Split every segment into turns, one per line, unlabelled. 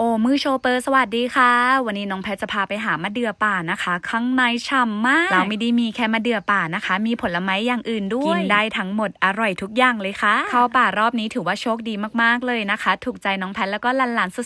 โอ้มือโชเปอร์สวัสดีค่ะ วันนี้น้องแพทจะพาไปหามะเดื่อป่านะคะ ข้างในฉ่ำมาก เราไม่ได้มีแค่มะเดื่อป่านะคะ มีผลไม้อย่างอื่นด้วย กินได้ทั้งหมดอร่อยทุกอย่างเลยค่ะ เข้าป่ารอบนี้ถือว่าโชคดีมากๆเลยนะคะ ถูกใจน้องแพทแล้วก็หลานๆสุ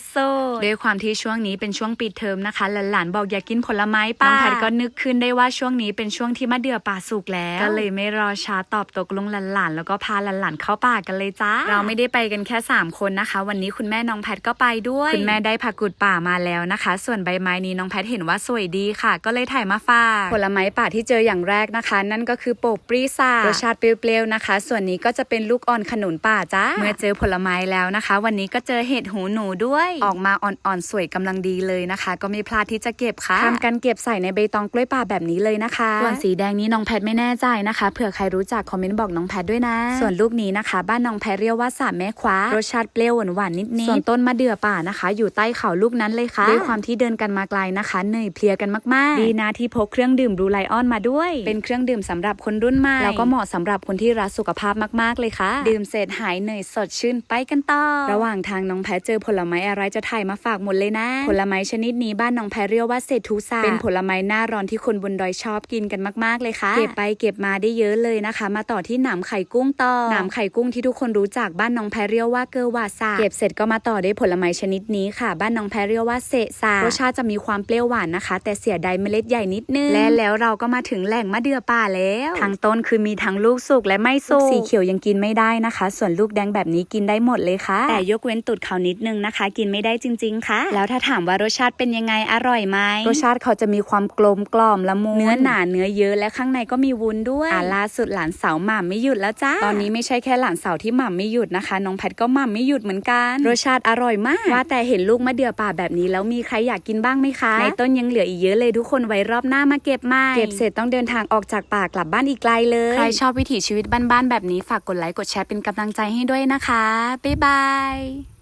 ดๆด้วยความที่ช่วงนี้เป็นช่วงปิดเทอมนะคะหลานๆบอกอยากกินผลไม้ป่าน้องแพทก็นึกขึ้นได้ว่าช่วงนี้เป็นช่วงที่มะเดื่อป่าสุกแล้ว ก็เลยไม่รอช้าตอบตกลงหลานๆแล้วก็พาหลานๆเข้าป่ากันเลยจ้าเราไม่ได้ไปกันแค่สามคนนะคะ วันนี้คุณแม่น้องแพทก็ไปด้วยคุณแม่ได้ผักกุดป่ามาแล้วนะคะ ส่วนใบไม้นี้น้องแพทเห็นว่าสวยดีค่ะ ก็เลยถ่ายมาฝากผลไม้ป่าที่เจออย่างแรกนะคะ นั่นก็คือโปกปรีซ่ารสชาติเปรี้ยวๆนะคะ ส่วนนี้ก็จะเป็นลูกอ่อนขนุนป่าจ้าเมื่อเจอผลไม้แล้วนะคะ วันนี้ก็เจอเห็ดหูหนูด้วย ออกมาอ่อนๆสวยกำลังดีเลยนะคะ ก็ไม่พลาดที่จะเก็บค่ะทำกันเก็บใส่ในใบตองกล้วยป่าแบบนี้เลยนะคะส่วนสีแดงนี้น้องแพทไม่แน่ใจนะคะเผื่อใครรู้จักคอมเมนต์บอกน้องแพทด้วยนะ ส่วนลูกนี้นะคะ บ้านน้องแพทเรียกว่าสามแม่คว้ารสชาติเปรี้ยวหวานๆนิดๆส่วนต้นมะเดื่อป่านะคะ อยู่ใต้เขาลูกนั้นเลยค่ะ ด้วยความที่เดินกันมาไกลนะคะ เหนื่อยเพลียกันมาก ๆ ดีนะที่พกเครื่องดื่มบลูไลออนมาด้วย เป็นเครื่องดื่มสำหรับคนรุ่นใหม่ แล้วก็เหมาะสำหรับคนที่รักสุขภาพมาก ๆ เลยค่ะ ดื่มเสร็จหายเหนื่อยสดชื่นไปกันต่อ ระหว่างทางน้องแพทเจอผลไม้อะไรจะถ่ายมาฝากหมดเลยนะ ผลไม้ชนิดนี้บ้านน้องแพทเรียกว่าเศรษฐุซาเป็นผลไม้หน้าร้อนที่คนบนดอยชอบกินกันมาก ๆ เลยค่ะ เก็บไปเก็บมาได้เยอะเลยนะคะ มาต่อที่หนามไข่กุ้งต่อหนามไข่กุ้งที่ทุกคนรู้จักบ้านน้องแพทเรียกว่าเกอวาซาเก็บเสร็จก็มาต่อด้วยผลไม้ชนิดนี้ค่ะบ้านน้องแพทเรียกว่าเซซารสชาติจะมีความเปรี้ยวหวานนะคะ แต่เสียดายเมล็ดใหญ่นิดนึง และแล้วเราก็มาถึงแหล่งมะเดื่อป่าแล้วทางต้นคือมีทั้งลูกสุกและไม่สุกสีเขียวยังกินไม่ได้นะคะ ส่วนลูกแดงแบบนี้กินได้หมดเลยค่ะ แต่ยกเว้นตูดเขานิดนึงนะคะ กินไม่ได้จริง ๆ ค่ะ แล้วถ้าถามว่ารสชาติเป็นยังไงอร่อยไหมรสชาติเขาจะมีความกลมกล่อมละมุนเนื้อหนาเนื้อเยอะและข้างในก็มีวุ้นด้วยอ่าล่าสุดหลานสาวหม่ำไม่หยุดแล้วจ้าตอนนี้ไม่ใช่แค่หลานสาวที่หม่ำไม่หยุดนะคะ น้องแพทก็หม่ำไม่หยุดเหมือนกัน รสชาติอร่อยมากว่าแต่เห็นลูกมะเดื่อป่าแบบนี้แล้วมีใครอยากกินบ้างไหมคะ ในต้นยังเหลืออีกเยอะเลยทุกคนไว้รอบหน้ามาเก็บใหม่เก็บเสร็จต้องเดินทางออกจากป่ากลับบ้านอีกไกลเลย ใครชอบวิถีชีวิตบ้านๆแบบนี้ฝากกดไลค์กดแชร์เป็นกำลังใจให้ด้วยนะคะ บ๊ายบาย